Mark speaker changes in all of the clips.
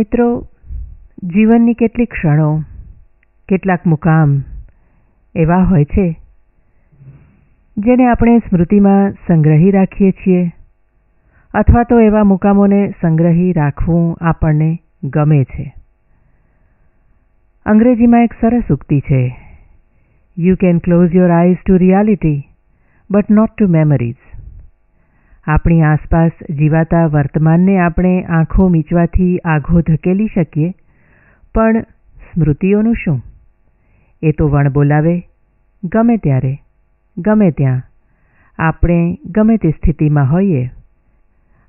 Speaker 1: મિત્રો, જીવનની કેટલીક ક્ષણો, કેટલાક મુકામ એવા હોય છે, જેને આપણે સ્મૃતિમાં સંગ્રહી રાખીએ છીએ અથવા તો એવા મુકામોને સંગ્રહી રાખવું આપણને ગમે છે. અંગ્રેજીમાં એક સરસ ઉક્તિ છે you can close your eyes to reality but not to memories આપણી આસપાસ જીવાતા વર્તમાનને આપણે આંખો મીચવાથી આઘો ધકેલી શકીએ. પણ સ્મૃતિઓનું શું? એ તો વણ બોલાવે. ગમે ત્યારે, ગમે ત્યાં. આપણે ગમે તે સ્થિતિમાં હોઈએ.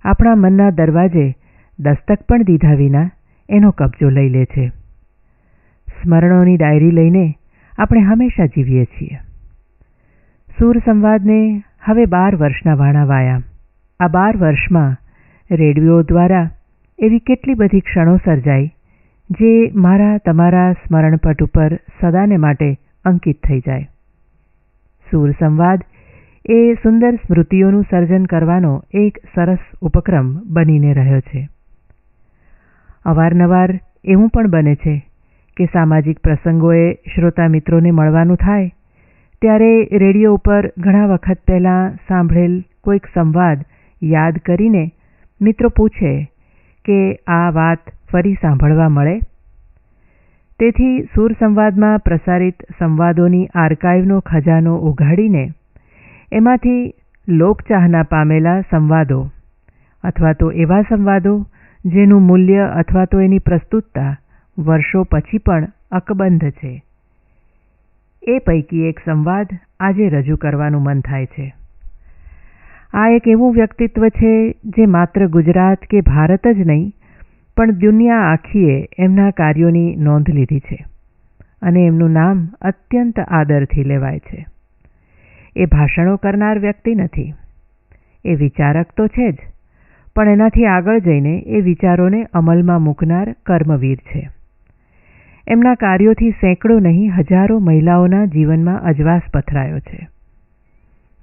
Speaker 1: આપણા મનના દરવાજે દસ્તક પણ દીધા વિના એનો કબજો લઈ લે છે. સ્મરણોની ડાયરી લઈને આપણે હંમેશા જીવીએ છીએ. સૂર સંવાદને હવે બાર વર્ષના વાણા વાયા. આ બાર વર્ષમાં રેડિયો દ્વારા એવી કેટલી બધી ક્ષણો સર્જાઈ, જે મારા તમારા સ્મરણપટ ઉપર સદાને માટે અંકિત થઈ જાય. સૂર સંવાદ એ સુંદર સ્મૃતિઓનું સર્જન કરવાનો એક સરસ ઉપક્રમ બનીને રહ્યો છે. અવારનવાર એવું પણ બને છે કે સામાજિક પ્રસંગોએ શ્રોતા મિત્રોને મળવાનું થાય, ત્યારે રેડિયો ઉપર ઘણા વખત પહેલાં સાંભળેલ કોઈક સંવાદ યાદ કરીને મિત્રો પૂછે કે આ વાત ફરી સાંભળવા મળે? તેથી સૂર સંવાદમાં પ્રસારિત સંવાદોની આર્કાઇવનો ખજાનો ઉઘાડીને એમાંથી લોકચાહના પામેલા સંવાદો અથવા તો એવા સંવાદો જેનું મૂલ્ય અથવા તો એની પ્રસ્તુતતા વર્ષો પછી પણ અકબંધ છે. એ પૈકી એક સંવાદ આજે રજૂ કરવાનું મન થાય છે. આ એક એવું વ્યક્તિત્વ છે જે માત્ર ગુજરાત કે ભારત જ નહીં, પણ દુનિયા આખીએ એમના કાર્યોની નોંધ લીધી છે અને એમનું નામ અત્યંત આદરથી લેવાય છે. એ ભાષણો કરનાર વ્યક્તિ નથી. એ વિચારક તો છે જ, પણ એનાથી આગળ જઈને એ વિચારોને અમલમાં મૂકનાર કર્મવીર છે. એમના કાર્યોથી સેંકડો નહીં, હજારો મહિલાઓના જીવનમાં અજવાસ પથરાયો છે.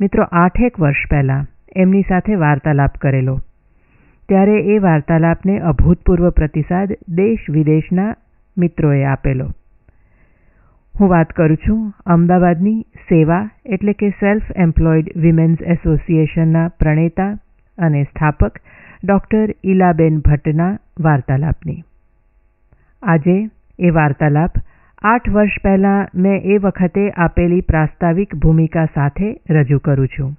Speaker 1: મિત્રો, આઠેક વર્ષ પહેલાં એમની સાથે વાર્તાલાપ કરેલો. ત્યારે એ વાર્તાલાપને અભૂતપૂર્વ પ્રતિસાદ દેશ વિદેશના મિત્રોએ આપેલો. હું વાત કરું છું અમદાવાદની સેવા એટલે કે સેલ્ફ એમ્પ્લોયડ વિમેન્સ એસોસિએશનના પ્રણેતા અને સ્થાપક ડૉક્ટર ઈલાબેન ભટ્ટના વાર્તાલાપની. આજે એ વાર્તાલાપ આઠ વર્ષ પહેલાં મેં એ વખતે આપેલી પ્રાસ્તાવિક ભૂમિકા સાથે રજૂ કરું છું.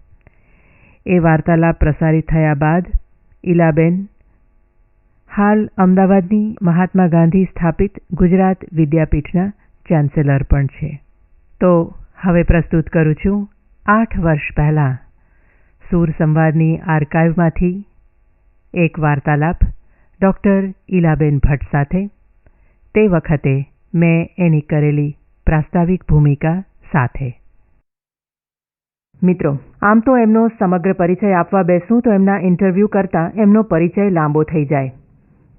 Speaker 1: એ વાર્તાલાપ પ્રસારિત થયા બાદ ઈલાબેન હાલ અમદાવાદની મહાત્મા ગાંધી સ્થાપિત ગુજરાત વિદ્યાપીઠના ચાન્સેલર પણ છે. તો હવે પ્રસ્તુત કરું છું આઠ વર્ષ પહેલાં સૂર સંવાદની આર્કાઇવમાંથી એક વાર્તાલાપ ડૉક્ટર ઈલાબેન ભટ્ટ સાથે. તે વખતે મેં એની કરેલી પ્રાસ્તાવિક ભૂમિકા સાથે. મિત્રો, આમ તો એમનો સમગ્ર પરિચય આપવા બેસું તો એમના ઇન્ટરવ્યૂ કરતાં એમનો પરિચય લાંબો થઈ જાય.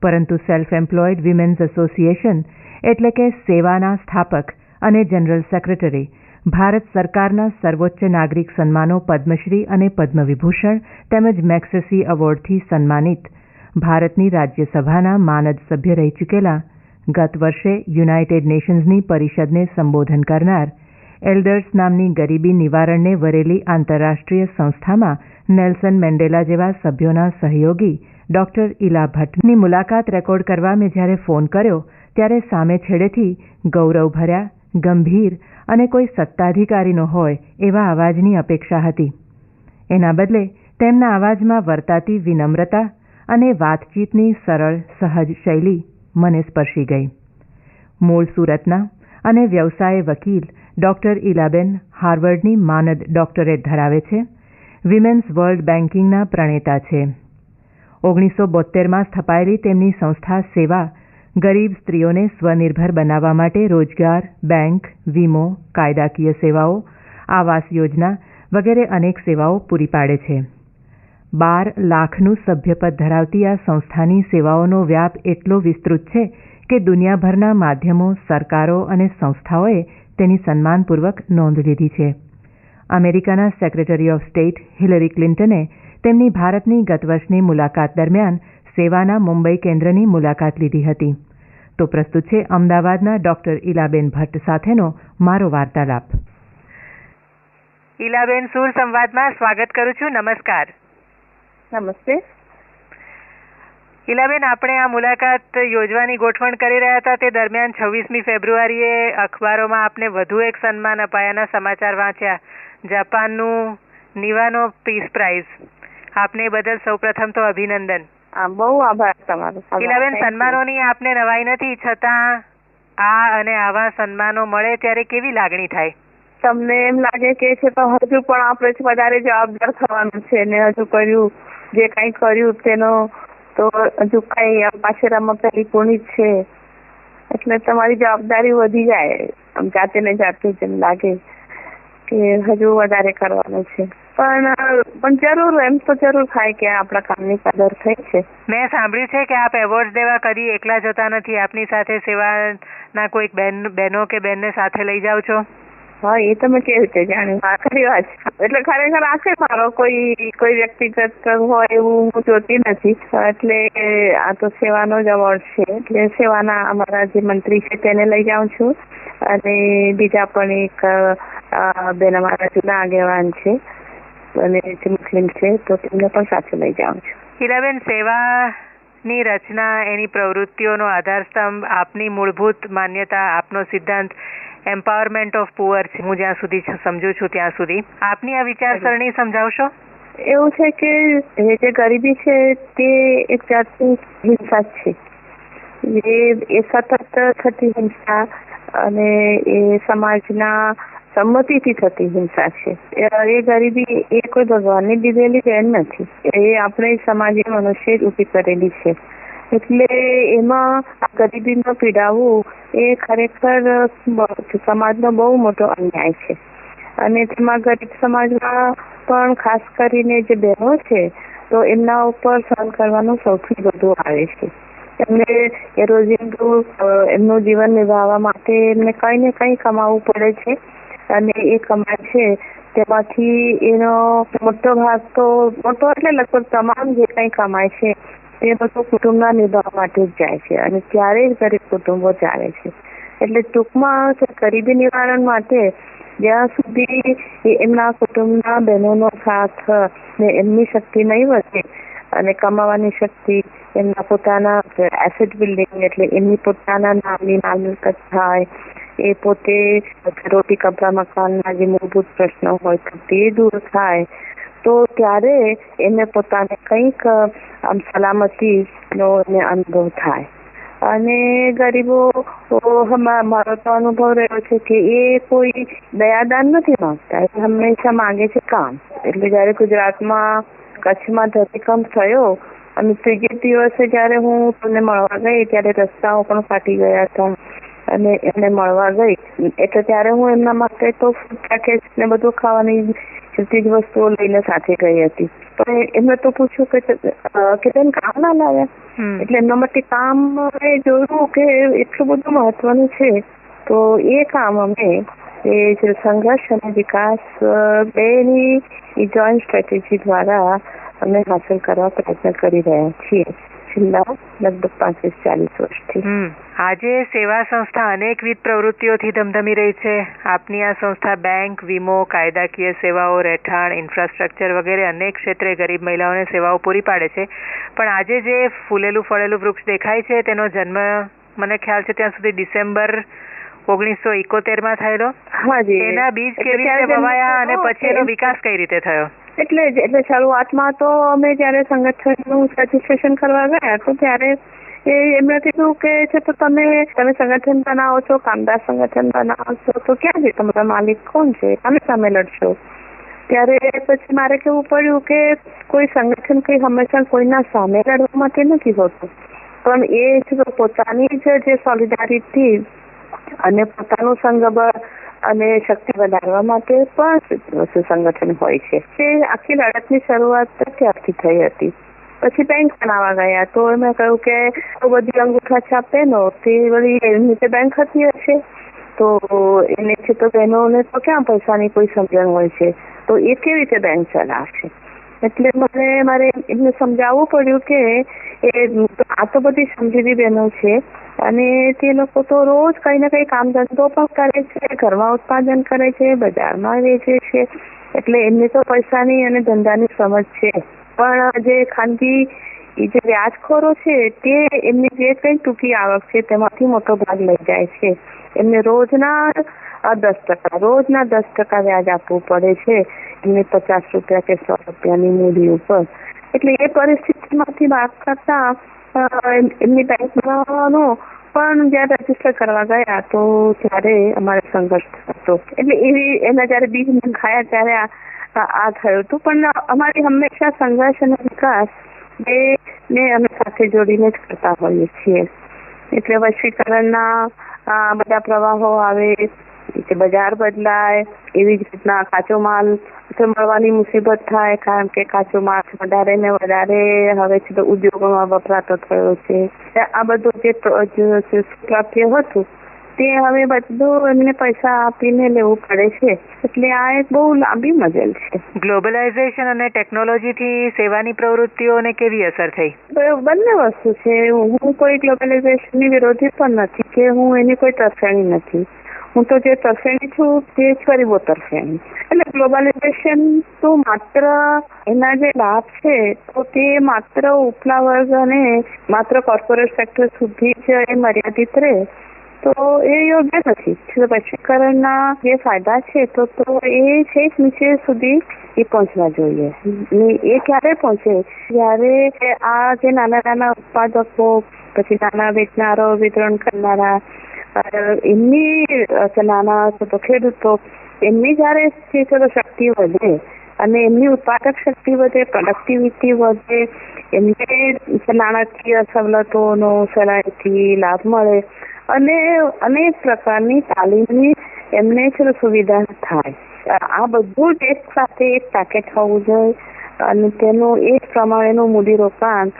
Speaker 1: પરંતુ સેલ્ફ એમ્પ્લોયડ વિમેન્સ એસોસિએશન એટલે કે સેવાના સ્થાપક અને જનરલ સેક્રેટરી ભારત સરકારના સર્વોચ્ચ નાગરિક સન્માનો પદ્મશ્રી અને પદ્મવિભૂષણ તેમજ મેક્સેસી એવોર્ડથી સન્માનિત, ભારતની રાજ્યસભાના માનદ સભ્ય રહી ચૂકેલા, ગત વર્ષે યુનાઇટેડ નેશન્સની પરિષદને સંબોધન કરનાર એલ્ડર્સ નામની ગરીબી નિવારણને વરેલી આંતરરાષ્ટ્રીય સંસ્થામાં નેલ્સન મેન્ડેલા જેવા સભ્યોના સહયોગી ડોક્ટર ઇલા ભટ્ટની મુલાકાત રેકોર્ડ કરવા મેં જ્યારે ફોન કર્યો, ત્યારે સામે છેડેથી ગૌરવભર્યા ગંભીર અને કોઈ સત્તાધિકારીનો હોય એવા અવાજની અપેક્ષા હતી. એના બદલે તેમના અવાજમાં વર્તાતી વિનમ્રતા અને વાતચીતની સરળ, સહજ શૈલી મને સ્પર્શી ગઈ. મૂળ સુરતના અને વ્યવસાય વકીલ ડોક્ટર ઇલાબેન હાર્વર્ડની માનદ ડોક્ટરેટ ધરાવે છે. વિમેન્સ વર્લ્ડ બેન્કિંગના પ્રણેતા છે. ઓગણીસો બોતેરમાં સ્થપાયેલી તેમની સંસ્થા સેવા ગરીબ સ્ત્રીઓને સ્વનિર્ભર બનાવવા માટે રોજગાર, બેંક, વીમો, કાયદાકીય સેવાઓ, આવાસ યોજના વગેરે અનેક સેવાઓ પૂરી પાડે છે. બાર લાખનું સભ્યપદ ધરાવતી આ સંસ્થાની સેવાઓનો વ્યાપ એટલો વિસ્તૃત છે કે દુનિયાભરના માધ્યમો, સરકારો અને સંસ્થાઓએ તેની સન્માનપૂર્વક નોંધ લીધી છે. અમેરિકાના સેક્રેટરી ઓફ સ્ટેટ હિલરી ક્લિન્ટને તેમની ભારતની ગત વર્ષની મુલાકાત દરમિયાન
Speaker 2: સેવાના મુંબઈ કેન્દ્રની મુલાકાત લીધી હતી. તો પ્રસ્તુત છે અમદાવાદના ડોક્ટર ઈલાબેન ભટ્ટ સાથેનો મારો વાર્તાલાપ. ઈલાબેન સુર સંવાદમાં સ્વાગત કરું છું. નમસ્કાર.
Speaker 3: નમસ્તે.
Speaker 2: ઈલાબેન આપણે આ મુલાકાત યોજવાની ગોઠવણ કરી રહ્યા હતા. તે દરમિયાન છવ્વીસમી ફેબ્રુઆરીએ અખબારોમાં આપને વધુ એક સન્માન અપાયાના સમાચાર વાંચ્યા. જાપાનનું નિવાનો પીસ પ્રાઇઝ. આપને બદલ સૌપ્રથમ તો અભિનંદન.
Speaker 3: બહુ આભાર તમારો.
Speaker 2: ઇલાબેન સન્માનોની આપને નવાઈ નથી છતાં આ અને આવા સન્માનો મળે ત્યારે કેવી લાગણી થાય?
Speaker 3: તમને એમ લાગે કે છે તો હજુ પણ આપણે વધારે જવાબદાર થવાનું છે ને હજુ કર્યું જે કઈ કર્યું તેનો તો હજુ કઈ પાછેરામાં પેલી પૂર્ણિત છે. એટલે તમારી જવાબદારી વધી જાય, આમ જાતે ને જાતે જેમ લાગે કે હજુ વધારે કરવાનું છે. પણ પણ જરૂર, એમ તો જરૂર થાય કે આપણા કામની કદર થઈ છે.
Speaker 2: મેં સાંભળ્યું છે કે આપ એવોર્ડ દેવા કરી એકલા જતા નથી. આપની સાથે સેવાના કોઈક બેન, બહેનો કે બેનને સાથે લઈ જાઓ છો?
Speaker 3: હા, એ તમે કેવી રીતે જાણ્યું? હા, ખરી વાત એટલે ખરેખર આખે મારો કોઈ કોઈ વ્યક્તિગત હોય એવું હું જોતી નથી. એટલે આ તો સેવાનો જ અવોર્ડ છે. એટલે સેવાના અમારા જે મંત્રી છે તેને લઈ જાઉં છું. અને બીજા પણ એક બેન અમારા જૂના આગેવાન છે. અને જે મુસ્લિમ છે, તો તેમને પણ સાથે લઈ જાઉં છું.
Speaker 2: હીરાબેન સેવા ની રચના, એની પ્રવૃત્તિઓનો આધારસ્તંભ, આપની મૂળભૂત માન્યતા, આપનો સિદ્ધાંત એમ્પાવરમેન્ટ ઓફ પુઅર છે. હું જ્યાં સુધી સમજુ છું ત્યાં સુધી. આપની આ વિચારસરણી સમજાવશો?
Speaker 3: એવું છે કે જે ગરીબી છે તે એક જાતની હિંસા છે. એ સતત થતી હિંસા અને એ સમાજના સંમતિથી થતી હિંસા છે. એ ગરીબી એ કોઈ ભગવાનની દીધેલી બેન નથી. એ આપણે સમાજે મનુષ્ય જ ઊભી કરેલી છે. એટલે એમાં ગરીબીમાં પીડાવવું એ ખરેખર સમાજનો બહુ મોટો અન્યાય છે. અને તેમાં ગરીબ સમાજમાં પણ ખાસ કરીને જે બહેનો છે, તો એમના ઉપર સહન કરવાનું સૌથી વધુ આવે છે. એમને એ રોજિંદુ એમનું જીવન નિભાવવા માટે એમને કઈ ને કઈ કમાવવું પડે છે. અને એ કમાય છે, તેમાંથી એનો મોટો ભાગ તો, મોટો એટલે લગભગ તમામ જે કઈ કમાય છે તે બધું કુટુંબના નિભાવ માટે જ જાય છે અને ત્યારે જ ગરીબ કુટુંબો ચાલે છે. એટલે ટૂંકમાં ગરીબી નિવારણ માટે જ્યાં સુધી એમના કુટુંબના બહેનોનો સાથ ને એમની શક્તિ નહીં વધે અને કમાવાની શક્તિ એમના પોતાના એસેટ બિલ્ડિંગ એટલે એમની પોતાના નામની માલ થાય, એ પોતે રોટી કપડા, મકાનના જે મૂળભૂત પ્રશ્નો હોય તો તે દૂર થાય તો ત્યારે એને પોતાને કંઈક, આમ, સલામતીનો એને અનુભવ થાય. અને ગરીબો મારો તો અનુભવ રહ્યો છે કે એ કોઈ દયાદાન નથી માંગતા. એ હંમેશા માંગે છે કામ. એટલે જયારે ગુજરાતમાં કચ્છમાં ધરતીકંપ થયો અને ત્રીજે દિવસે જયારે હું તમને મળવા ગઈ, ત્યારે રસ્તાઓ પણ ફાટી ગયા હતા અને એમને મળવા ગઈ. એટલે ત્યારે હું એમના માટે તો ફૂડ પેકેજ ને બધું ખાવાની ચીજ વસ્તુઓ લઈને સાથે ગઈ હતી. પણ એમને તો પૂછ્યું કે કે તેને કામ ના લાવ્યા એટલે એમના માટે કામ એ જોયું કે એટલું બધું મહત્વનું છે. તો એ કામ અમે એ જે સંઘર્ષ અને વિકાસ બેની જોઈન્ટ સ્ટ્રેટેજી દ્વારા અમે હાંસલ કરવા પ્રયત્ન કરી રહ્યા છીએ. છેલ્લા લગભગ પાંત્રીસ ચાલીસ વર્ષથી.
Speaker 2: આજે સેવા સંસ્થા અનેકવિધ પ્રવૃત્તિઓથી ધમધમી રહી છે. આપની આ સંસ્થા બેંક વીમો કાયદાકીય સેવાઓ રહેઠાણ ઇન્ફ્રાસ્ટ્રક્ચર વગેરે અનેક ક્ષેત્રે ગરીબ મહિલાઓને સેવાઓ પૂરી પાડે છે. પણ આજે જે ફૂલેલું ફળેલું વૃક્ષ દેખાય છે તેનો જન્મ મને ખ્યાલ છે ત્યાં સુધી ડિસેમ્બર ઓગણીસો ઇકોતેરમાં થયેલો એના બીજ કેવી રીતે વવાયા અને પછી એનો વિકાસ કઈ રીતે થયો?
Speaker 3: એટલે જ, એટલે શરૂઆતમાં તો અમે જયારે સંગઠનનું રજીસ્ટ્રેશન કરવા ગયા, તો ત્યારે એ એમણે કીધું કે છે તો તમે તમે સંગઠન બનાવો છો, કામદાર સંગઠન બનાવો છો, તો ક્યાં છે તમારા માલિક કોણ છે? તમે સામે લડશો. ત્યારે પછી મારે કેવું પડ્યું કે કોઈ સંગઠન કઈ હંમેશા કોઈના સામે લડવા માટે નથી હોતું. પણ એ જ પોતાની જે સોલિડારિટી અને પોતાનું સંગબળ અને શક્તિ વધારવા માટે પણ સંગઠન હોય છે. તે આખી લડતની શરૂઆત ત્યારથી થઈ હતી. પછી બેંક બનાવવા ગયા તો એમણે કહ્યું કે બધી અંગૂઠા છાપ બહેનો તે વળી એની રીતે બેંક હતી હશે. તો એને છે તો બહેનોને તો ક્યાં પૈસાની કોઈ સમજણ હોય છે? તો એ કેવી રીતે બેંક ચલાવશે? એટલે મને મારે એમને સમજાવવું પડ્યું કે એ આ તો બધી સમજીવી બહેનો છે અને તે લોકો તો રોજ કઈ ને કઈ કામ ધંધો પણ કરે છે, ઘરમાં ઉત્પાદન કરે છે, બજારમાં વેચે છે. એટલે એમને તો પૈસાની અને ધંધાની સમજ છે. પણ જે ખાનગી જે વ્યાજખોરો છે, તે એમની જે કઈ ટૂંકી આવક છે, તેમાંથી મોટો ભાગ લઈ જાય છે. એમને રોજના દસ ટકા, રોજના દસ ટકા વ્યાજ આપવું પડે છે, એમને પચાસ રૂપિયા કે સો રૂપિયાની મૂડી ઉપર. એટલે એ પરિસ્થિતિમાંથી બહાર કરતા એમની બેંકનો પણ જયારે રજિસ્ટર કરવા ગયા, તો ત્યારે અમારે સંઘર્ષ હતો એટલે એવી, એના જયારે બીજ ખાયા ત્યારે આ થયું હતું. પણ અમારી હંમેશા સંઘર્ષ અને વિકાસ બે ને અમે સાથે જોડીને જ કરતા હોઈએ છીએ. એટલે વશીકરણના બધા પ્રવાહો આવે, કે બજાર બદલાય, એવી જ રીતના કાચો માલ મળવાની મુસીબત થાય, કારણ કે કાચો માલ વધારે ને વધારે હવે છે ઉદ્યોગોમાં વપરાતો થયો છે. આ બધું જે પ્રાપ્ય હતું તે હવે બધું એમને પૈસા આપીને લેવું પડે છે. એટલે આ એક બહુ લાંબી મજલ છે.
Speaker 1: ગ્લોબલાઇઝેશન અને ટેકનોલોજી થી સેવાની પ્રવૃત્તિઓને કેવી અસર થઈ?
Speaker 3: બંને વસ્તુ છે. હું કોઈ ગ્લોબલાઇઝેશનની વિરોધી પણ નથી કે હું એની કોઈ તરફેણી નથી. હું તો જે તરફેણી છું તે જ ગરીબો તરફેણી. એટલે ગ્લોબલાઇઝેશન તો માત્ર એના જે લાભ છે તો તે માત્ર ઉપલા વર્ગ અને માત્ર કોર્પોરેટ સેક્ટર સુધી જ એ મર્યાદિત રહે. તો એ યોગ્ય નથી. રસીકરણના જે ફાયદા છે, તો તો એ છેક નીચે સુધી એ પહોંચવા જોઈએ. એ ક્યારે પહોંચે? જ્યારે આ જે નાના નાના ઉત્પાદકો, પછી નાના વેચનારો, વિતરણ કરનારા એમની નાના ખેડૂતો, એમની જ્યારે શક્તિ વધે અને એમની ઉત્પાદક શક્તિ વધે પ્રોડક્ટિવિટી વધે, એમને નાણાકીય સવલતોનો સહાયથી લાભ મળે અને અનેક પ્રકારની તાલીમની એમને જ સુવિધા થાય. આ બધું જ એક સાથે એક પેકેટ હોવું જોઈએ અને તેનું એ જ પ્રમાણેનું મૂડીરોકાણ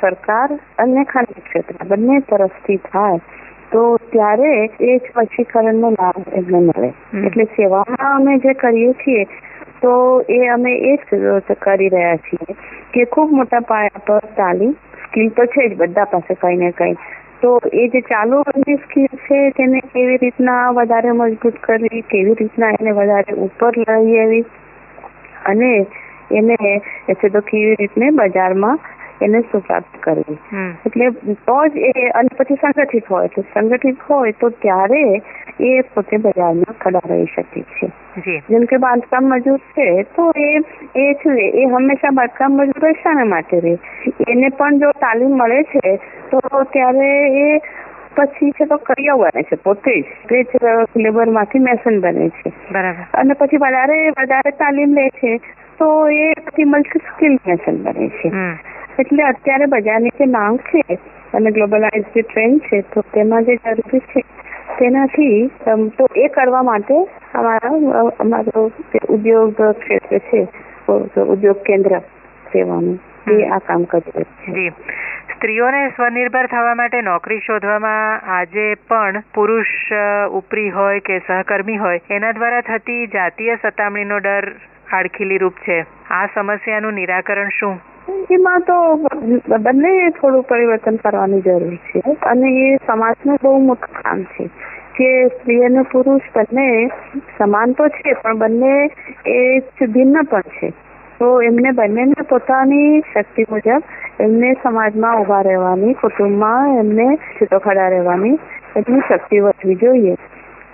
Speaker 3: સરકાર અને ખાનગી ક્ષેત્ર બંને તરફથી થાય તો ત્યારે એ જ વશીકરણનો લાભ એમને મળે. એટલે સેવામાં અમે જે કરીએ છીએ તો એ અમે એ જ કરી રહ્યા છીએ કે ખૂબ મોટા પાયા પર તાલીમ સ્કિલ તો છે જ બધા પાસે કંઈ ને કઈ. તો એ જે ચાલુ સ્કિલ છે તેને કેવી રીતના વધારે મજબૂત કરવી, કેવી રીતના એને વધારે ઉપર લઈ આવી અને એને એટલે તો કેવી રીતને બજારમાં એને સુપ્રાપ્ત કરવી. એટલે તો જ એ અને પછી સંગઠિત હોય. તો સંગઠિત હોય તો ત્યારે એ પોતે બજારમાં ખડા રહી શકે છે. જેમ કે બાંધકામ મજૂર છે તો એ એ છે એ હંમેશા બાંધકામ મજૂર શાના માટે રહે. એને પણ જો તાલીમ મળે છે તો ત્યારે એ પછી છે તો કરિયર બને છે પોતે જ. તે જ લેબરમાંથી મેસન બને છે. અને પછી વધારે વધારે તાલીમ લે છે તો એ બધી મલ્ટી સ્કિલ નેશન બને છે. એટલે અત્યારે બજારની જે માંગ છે અને ગ્લોબલાઇઝ જે ટ્રેન્ડ છે તો તેમાં જે જરૂરી છે તેનાથી તો એ કરવા માટે અમારા અમારો ઉદ્યોગ ક્ષેત્ર છે ઉદ્યોગ કેન્દ્ર સેવાનું એ આ કામ કરે
Speaker 1: છે. સ્ત્રીઓને સ્વનિર્ભર થવા માટે નોકરી શોધવામાં આજે પણ પુરુષ ઉપરી હોય કે સહકર્મી હોય એના દ્વારા થતી જાતીય સતામણીનો ડર આડખીલી રૂપ છે. આ સમસ્યાનું નિરાકરણ શું?
Speaker 3: એમાં તો બંને થોડું પરિવર્તન કરવાની જરૂર છે. અને એ સમાજનું બહુ મોટું કામ છે. કે સ્ત્રી અને પુરુષ બંને સમાન તો છે, પણ બંને એ ભિન્ન પણ છે. તો એમને બંનેને પોતાની શક્તિ મુજબ એમને સમાજમાં ઊભા રહેવાની, કુટુંબમાં એમને છૂટો ખડા રહેવાની એટલી શક્તિ વધવી જોઈએ.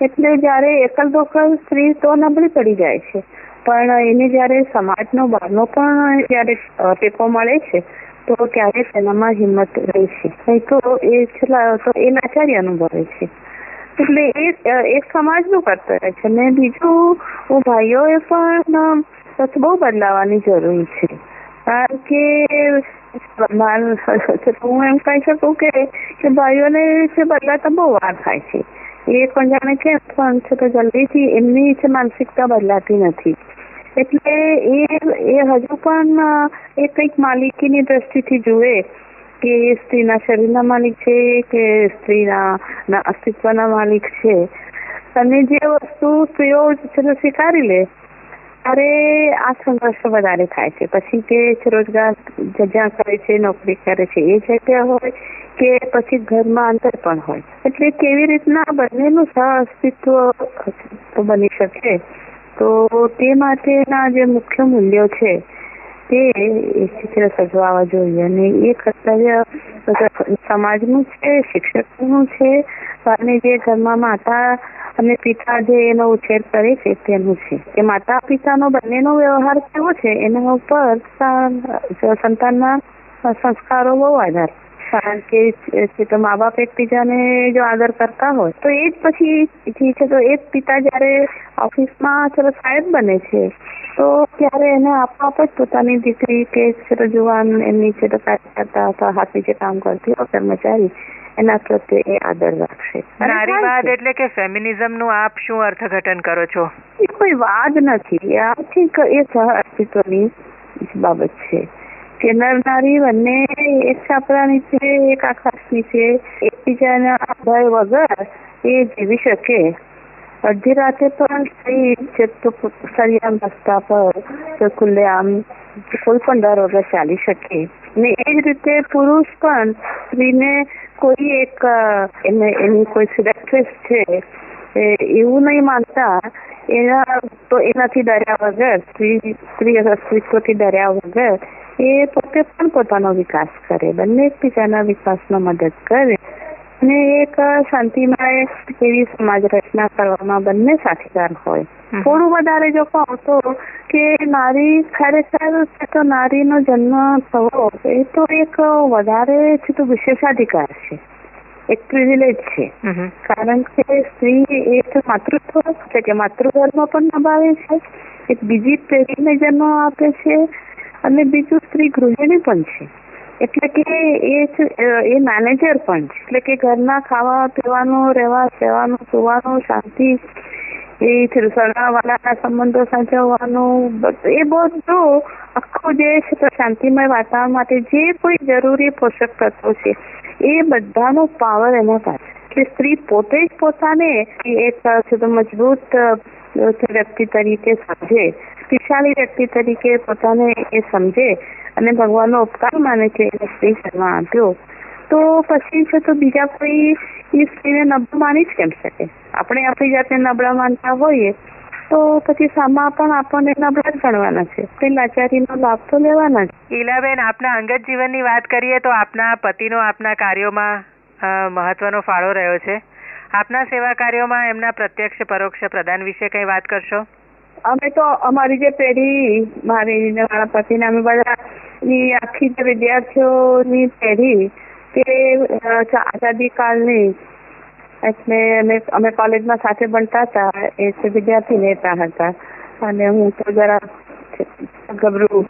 Speaker 3: એટલે જ્યારે એકલ દોકલ સ્ત્રી તો નબળી પડી જાય છે. પણ એને જ્યારે સમાજનો બહારનો પણ જ્યારે ટેકો મળે છે, તો ત્યારે તેનામાં હિંમત રહે છે તો એ છેલ્લા, તો એ નાચારી અનુભવે છે. એટલે એ એક સમાજનું કર્તવ્ય છે. ને બીજું ભાઈઓએ પણ બહુ બદલાવાની જરૂર છે. કારણ કે હું એમ કહી શકું કે કે ભાઈઓને બદલાતા બહુ વાર થાય છે. એ પણ જાણે કે પણ છે તો જલ્દીથી એમની માનસિકતા બદલાતી નથી. એટલે એ એ હજુ પણ એ કંઈક માલિકીની દ્રષ્ટિથી જુએ કે એ સ્ત્રીના શરીરના માલિક છે કે સ્ત્રીના અસ્તિત્વના માલિક છે. અને જે વસ્તુ સ્ત્રીઓ સ્વીકારી લે, ત્યારે આ સંઘર્ષ વધારે થાય છે. પછી તે રોજગાર જ્યાં કરે છે, નોકરી કરે છે, એ જગ્યા હોય કે પછી ઘરમાં અંતર પણ હોય. એટલે કેવી રીતના બંનેનું સહ અસ્તિત્વ બની શકે? તો તે માટેના જે મુખ્ય મૂલ્યો છે, તે ચિત્ર સજવાવા જોઈએ અને એ કર્તવ્ય સમાજનું છે, શિક્ષકનું છે, અને જે ઘરમાં માતા અને પિતા જે એનો ઉછેર કરે છે તેનું છે. કે માતા પિતાનો બંનેનો વ્યવહાર કેવો છે, એના ઉપર સંતાનના સંસ્કારો બહુ આધાર કારણ કે તો મા બાપ એકબીજાને જો આદર કરતા હોય તો એ જ પછી છે. તો એ જ પિતા જયારે ઓફિસમાં ચલો સાહેબ બને છે તો ત્યારે એને આપોઆપ જ પોતાની દીકરી કે ચલો જુવાન એમની છે તો કાર્ય કરતા અથવા હાથ નીચે કામ કરતી હોય કર્મચારી એના પ્રત્યે એ આદર રાખશે.
Speaker 1: નારીવાદ એટલે કે ફેમિનિઝમનું આપ શું અર્થઘટન કરો છો?
Speaker 3: એ કોઈ વાદ નથી. આ એ સહ અસ્તિત્વની બાબત છે. કે નર નારી બંને એક છાપરાની છે, એક આકાશ નીચે એકબીજાના ભય વગર એ જીવી શકે. અડધી રાતે પણ સ્ત્રી સરિયામ રસ્તા પર ખુલ્લે આમ કોઈ પણ વગર ચાલી શકે. ને એ જ રીતે પુરુષ પણ સ્ત્રીને કોઈ એક, એને, એની કોઈ સિલેક્ટ્રેસ છે એવું નહીં માનતા. એના તો એનાથી ડર્યા વગર, સ્ત્રી સ્ત્રી અસ્તિત્વથી ડર્યા વગર એ પોતે પણ પોતાનો વિકાસ કરે બંને એકબીજાના વિકાસમાં મદદ કરે અને એક શાંતિમય એવી સમાજ રચના કરવામાં બંને સાથીદાર હોય. થોડું વધારે જો કહું તો કે નારી ખરેખર તો નારીનો જન્મ થવો એ તો એક વધારે છે તો વિશેષાધિકાર છે એક પ્રિવિલેજ છે. કારણ કે સ્ત્રી એક માતૃત્વ છે કે માતૃધર્મ પણ નભાવે છે એક બીજી પેઢીને જન્મ આપે છે અને બીજું સ્ત્રી ગૃહિણી પણ છે. એટલે કે એ એ મેનેજર પણ છે. એટલે કે ઘરના ખાવા પીવાનું, રહેવા સેવાનું સુવાનું, શાંતિ, એ સરવાળાના સંબંધો સાચવવાનું એ બધું આખું તો શાંતિમય વાતાવરણ માટે જે કોઈ જરૂરી પોષક તત્વો છે, એ બધાનો પાવર એના પાસે. કે સ્ત્રી પોતે જ પોતાને એક મજબૂત વ્યક્તિ તરીકે સમજે શક્તિશાળી વ્યક્તિ તરીકે પોતાને એ સમજે અને ભગવાનનો ઉપકાર માને છે એને સ્ત્રી જન્મ આપ્યો. તો પછી છે તો બીજા કોઈ એ સ્ત્રીને નબળું માની જ કેમ શકે? આપણે આપણી જાતને નબળા માનતા હોઈએ, તો પછી સામા પણ આપણને નબળા જ ગણવાના છે. તે લાચારીનો લાભ તો લેવાના જ.
Speaker 1: ઈલાબેન, આપના અંગત જીવનની વાત કરીએ તો આપના પતિનો આપના કાર્યોમાં મહત્વનો ફાળો રહ્યો છે. આપના સેવા કાર્યોમાં એમના પ્રત્યક્ષ, પરોક્ષ, પ્રદાન વિશે કઈ વાત કરશો?
Speaker 3: અમે તો અમારી જે પેઢી, મારી મારા પતિના, અમે બધા ની આખી જે વિદ્યાર્થીઓની પેઢી, તે આઝાદી કાળની, એટલે અમે અમે કોલેજમાં સાથે ભણતા હતા, એ વિદ્યાર્થી નેતા હતા. અને હું તો જરા ગભરું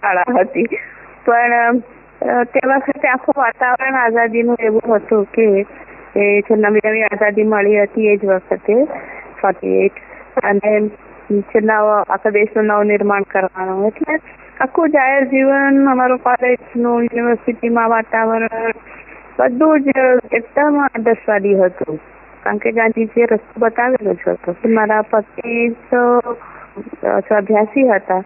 Speaker 3: શાળા હતી. પણ તે વખતે આખું વાતાવરણ આઝાદીનું એવું હતું કે એ છેલ્લા નવી આઝાદી મળી હતી એ જ વખતે ફોર્ટી એટ અને નવ આખા દેશનું નવનિર્માણ કરવાનું. એટલે આખું જાહેર જીવન અમારું કોલેજનું યુનિવર્સિટીમાં વાતાવરણ બધું જ એકદમ આદર્શવાદી હતું. કારણ કે ગાંધીજીએ રસ્તો બતાવેલો જ હતો મારા પતિ તો સ્વાભ્યાસી હતા.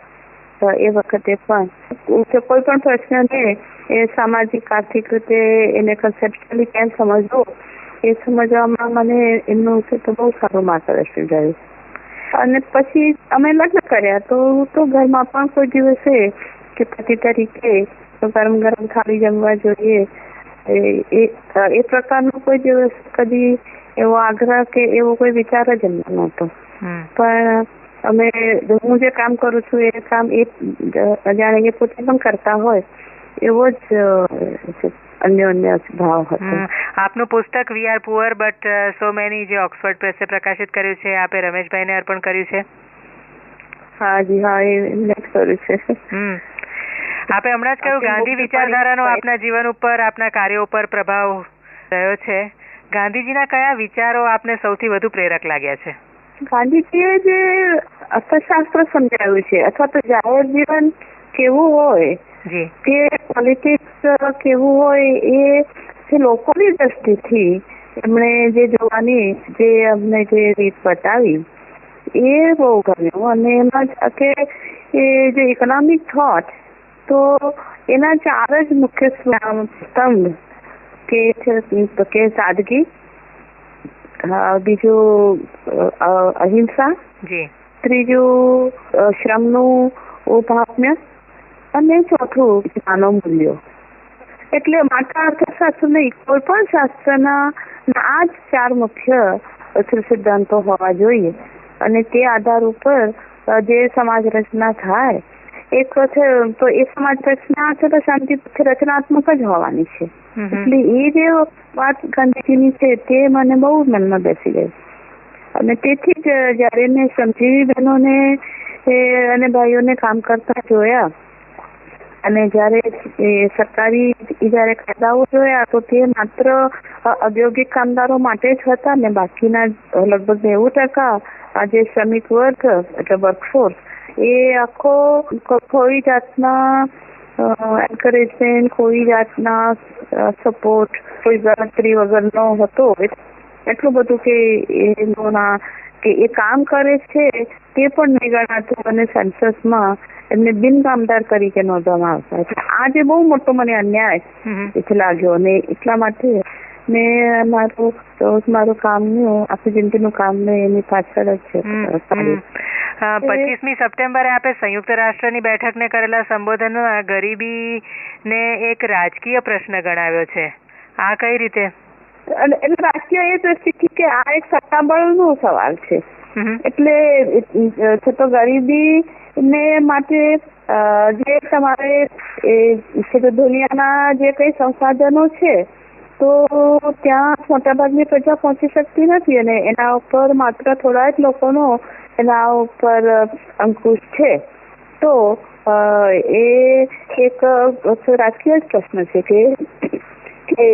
Speaker 3: તો એ વખતે પણ કોઈ પણ પ્રશ્ન છે એ સામાજિક આર્થિક રીતે એને કન્સેપ્ટલી કેમ સમજવો એ સમજવામાં મને એમનું છે તો બહુ સારું માર્ગદર્શન રહ્યું અને પછી અમે લગ્ન કર્યા તો તો ઘરમાં પણ કોઈ દિવસે કે પતિ તરીકે ગરમ ગરમ થાળી જમવા જોઈએ. એ પ્રકારનો કોઈ દિવસ કદી એવો આગ્રહ કે એવો કોઈ વિચાર જ નહોતો પણ અમે હું જે કામ કરું છું એ કામ એ જાણે એ પોતે પણ કરતા હોય. એવો જ અન્ય અન્ય ભાવ હતો.
Speaker 1: આપનું પુસ્તક we are poor but so many જે ઓક્સફર્ડ પ્રેસે પ્રકાશિત કર્યું છે આપે રમેશભાઈને અર્પણ કર્યું છે.
Speaker 3: હા જી હા એમને કર્યું છે.
Speaker 1: આપે હમણાં જ કહ્યું ગાંધી વિચારધારાનો આપના જીવન ઉપર આપના કાર્યો ઉપર પ્રભાવ રહ્યો છે. ગાંધીજીના કયા વિચારો આપને સૌથી વધુ પ્રેરક લાગ્યા છે?
Speaker 3: ગાંધીજીએ જે અર્થશાસ્ત્ર સમજાવ્યું છે અથવા તો જાહેર જીવન કેવું હોય કે પોલિટિક્સ કેવું હોય એ લોકોની દ્રષ્ટિથી એમણે જે જોવાની જે અમને જે રીત બતાવી એ બહુ ગમ્યું. અને એમાં કે એ જે ઇકોનોમિક થોટ તો એના ચાર જ મુખ્ય સ્તંભ કે છે કે સાદગી બીજું અહિંસા ત્રીજું શ્રમનું ઉપાપ્ય અને ચોથું જ્ઞાનો મૂલ્યો. એટલે માતા અર્થશાસ્ત્ર નહીં કોઈ પણ શાસ્ત્રના આ જ ચાર મુખ્ય સિદ્ધાંતો હોવા જોઈએ. અને તે આધાર ઉપર જે સમાજ રચના થાય એક વખત તો એ સમાજ રચના છે તો શાંતિ રચનાત્મક જ હોવાની છે. એટલે એ જે વાત ગાંધીજીની છે તે મને બહુ મનમાં બેસી ગઈ. અને તેથી જ જયારે મેં સમજીવી બહેનોને એ અને ભાઈઓને કામ કરતા જોયા અને જ્યારે સરકારી જયારે કાયદાઓ જોયા, તો તે માત્ર ઔદ્યોગિક કામદારો માટે જ હતા ને બાકીના લગભગ નેવું ટકા જે શ્રમિક વર્ગ એટલે વર્કફોર્સ એ આખો કોઈ જાતના એન્કરેજમેન્ટ કોઈ જાતના સપોર્ટ કોઈ ગણતરી વગરનો હતો. એટલું બધું કે એમના કે એ કામ કરે છે તે પણ નહીં ગણાતું અને સેન્સસમાં એમને બિન કામદાર તરીકે નોંધવામાં આવતા એટલે આ જે બહુ મોટો મને અન્યાય. એટલે લાગ્યો અને એટલા માટે મેં મારું રોજ મારું કામ આખી જિંદગીનું કામ ને એની પાછળ જ છે.
Speaker 1: પચીસમી સપ્ટેમ્બરે આપે સંયુક્ત રાષ્ટ્રની બેઠકને કરેલા સંબોધનમાં ગરીબી ને એક રાજકીય પ્રશ્ન ગણાવ્યો છે. આ કઈ રીતે?
Speaker 3: એટલે રાજકીય એ દ્રષ્ટિથી કે આ એક સત્તાબળનો સવાલ છે. એટલે તો ગરીબી ને માટે જે તમારે દુનિયાના જે કઈ સંસાધનો છે, તો ત્યાં મોટાભાગની પ્રજા પહોંચી શકતી નથી અને એના ઉપર માત્ર થોડા જ લોકોનો એના ઉપર અંકુશ છે. તો એ એક રાજકીય પ્રશ્ન છે કે કે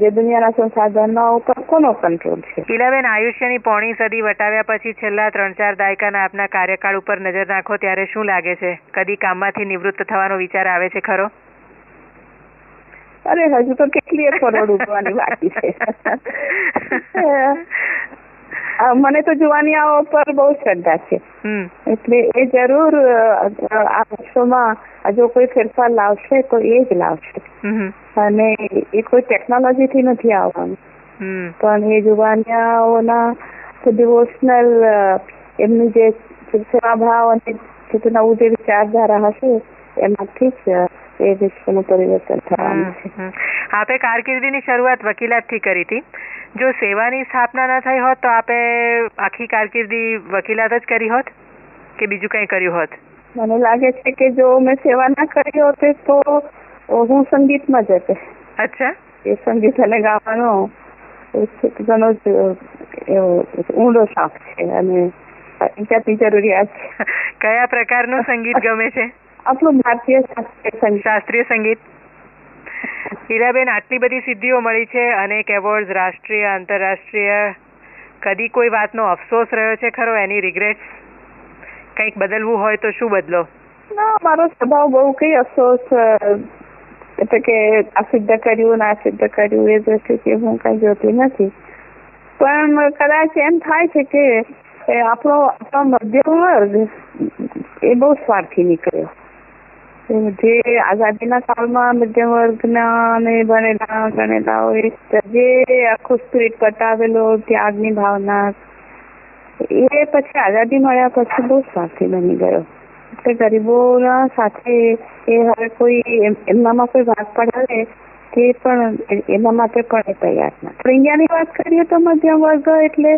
Speaker 3: જે દુનિયાના સંસાધનો ઉપર કોનો કંટ્રોલ છે?
Speaker 1: ઈલાબેન આયુષ્યની પોણી સદી વટાવ્યા પછી છેલ્લા ત્રણ ચાર દાયકાના આપના કાર્યકાળ ઉપર નજર નાખો ત્યારે શું લાગે છે? કદી કામમાંથી નિવૃત્ત થવાનો વિચાર આવે છે ખરો?
Speaker 3: અરે હજુ તો કેટલી કરોડ ઉગવાની બાકી છે. મને તો જુવાનિયાઓ પર બહુ શ્રદ્ધા છે. એટલે એ જરૂર આ વર્ષોમાં જો કોઈ ફેરફાર લાવશે તો એ જ લાવશે. અને એ કોઈ ટેકનોલોજીથી નથી આવવાનું. પણ એ જુવાનિયાઓના ડિવોશનલ એમની જે સેવા ભાવ અને જે નવું જે વિચારધારા હશે એમાંથી જ એ વિશ્વનું પરિવર્તન થવાનું છે.
Speaker 1: આપે કારકિર્દીની શરૂઆત વકીલાતથી કરી હતી. જો સેવાની સ્થાપના ન થઈ હોત તો આપે આખી કારકિર્દી વકીલાત જ કરી હોત? કે બીજું કંઈ કર્યું હોત?
Speaker 3: મને લાગે છે કે જો મેં સેવા ના કરી હોત તો હું સંગીતમાં જતે
Speaker 1: અચ્છા.
Speaker 3: એ સંગીત અને ગાવાનો ઘણો જ ઊંડો શોખ છે અને જાતની જરૂરિયાત છે.
Speaker 1: કયા પ્રકારનું સંગીત ગમે છે?
Speaker 3: આપણું ભારતીય શાસ્ત્રીય સંગીત.
Speaker 1: હીરાબેન આટલી બધી સિદ્ધિઓ મળી છે અનેક એવોર્ડ રાષ્ટ્રીય આંતરરાષ્ટ્રીય કદી કોઈ વાતનો અફસોસ રહ્યો છે ખરો? એની રિગ્રેટ કંઈક બદલવું હોય તો શું બદલો?
Speaker 3: ના, મારો સ્વભાવ બહુ કઈ અફસોસ એટલે કે આ સિદ્ધ કર્યું ના સિદ્ધ કર્યું એ દ્રષ્ટિથી હું કઈ જોતી નથી. પણ કદાચ એમ થાય છે કે આપણો આપણો મધ્યમ વર્ગ એ બહુ સ્વાર્થી નીકળ્યો. જે આઝાદીના કાળમાં મધ્યમ વર્ગના ને ભણેલા ગણેલા હોય જે આખું સ્પિરિટ બતાવેલો ત્યાગની ભાવના એ પછી આઝાદી મળ્યા પછી બહુ સ્વાર્થી બની ગયો. એટલે ગરીબોના સાથે એ હવે કોઈ એમ- એમનામાં કોઈ ભાગ પડાવે તે પણ એના માટે પણ એ તૈયાર નથી. ઇન્ડિયાની વાત કરીએ તો મધ્યમ વર્ગ એટલે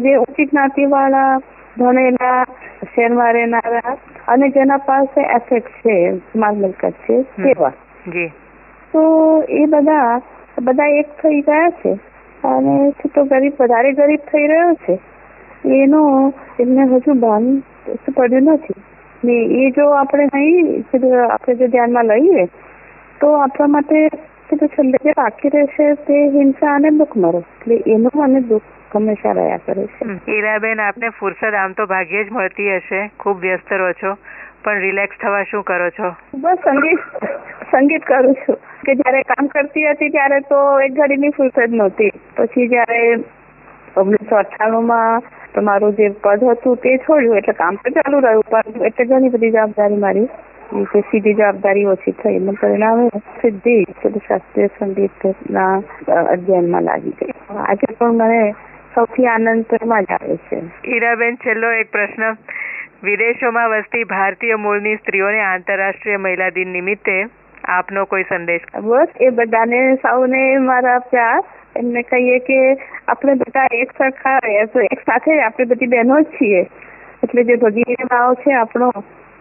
Speaker 3: જે ઊંચી જ્ઞાતિવાળા ભણેલા શેરમાં રહેનારા અને જેના પાસે એસેટ છે માલ મિલકત છે તેવા તો એ બધા બધા એક થઈ ગયા છે. અને તો ગરીબ વધારે ગરીબ થઈ રહ્યો છે? એનું એમને હજુ ભાન પડ્યું નથી. ને એ જો આપણે નહીં આપણે જો ધ્યાનમાં લઈએ તો આપણા માટે કીધું છેલ્લે જે બાકી રહેશે તે હિંસા અને દુઃખ મળે એટલે એનું અને દુઃખ હંમેશા રહ્યા કરે છે.
Speaker 1: ઈરાબેન આપને ફુરસદ આમ તો ભાગ્યે જ મળતી હશે. ખૂબ વ્યસ્ત રહો છો. પણ રિલેક્સ થવા શું કરો છો?
Speaker 3: બસ સંગીત સંગીત કરું છું. કે જ્યારે કામ કરતી હતી ત્યારે તો એક ઘડીની ફુરસદ નહોતી. પછી જ્યારે ઓગણીસો અઠ્ઠાણું માં તો મારું જે પદ હતું તે છોડ્યું એટલે કામ તો ચાલુ રહ્યું પણ એટલે ઘણી બધી જવાબદારી મારી જે સીધી જવાબદારી ઓછી થઈ એનું પરિણામે સિદ્ધિ પેલું શાસ્ત્રીય સંગીતના અધ્યયનમાં લાગી ગઈ. આજે પણ મને સૌથી આનંદ તો એમાં જ આવે છે.
Speaker 2: હીરાબેન છેલ્લો એક પ્રશ્ન. વિદેશોમાં વસતી ભારતીય મૂળની સ્ત્રીઓને આંતરરાષ્ટ્રીય મહિલા દિન નિમિત્તે આપનો કોઈ સંદેશ?
Speaker 3: બસ એ બધાને સૌને મારા પ્યાર. એમને કહીએ કે આપણે બધા એક સરખા એક સાથે આપણે બધી બહેનો જ છીએ. એટલે જે ભગીને ભાવ છે આપણો,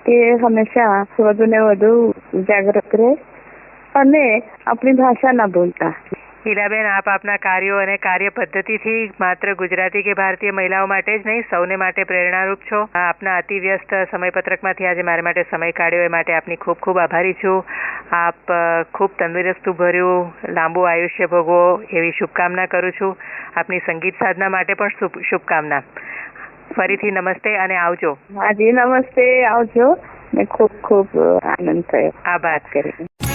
Speaker 3: એ હંમેશા વધુ ને વધુ જાગૃત રહે અને આપણી ભાષા ના ભૂલતા.
Speaker 2: હીરાબેન આપ આપના કાર્યો અને કાર્ય પદ્ધતિથી માત્ર ગુજરાતી કે ભારતીય મહિલાઓ માટે જ નહીં સૌને માટે પ્રેરણારૂપ છો. આપના અતિ વ્યસ્ત સમયપત્રકમાંથી આજે મારા માટે સમય કાઢ્યો એ માટે આપની ખૂબ ખૂબ આભારી છું. આપ ખૂબ તંદુરસ્તું ભર્યું લાંબુ આયુષ્ય ભોગવો એવી શુભકામના કરું છું. આપની સંગીત સાધના માટે પણ શુભકામના. ફરીથી નમસ્તે અને આવજો.
Speaker 3: હાજી નમસ્તે આવજો. ને ખૂબ ખૂબ આનંદ થયો.
Speaker 2: આભાર.
Speaker 3: કરીને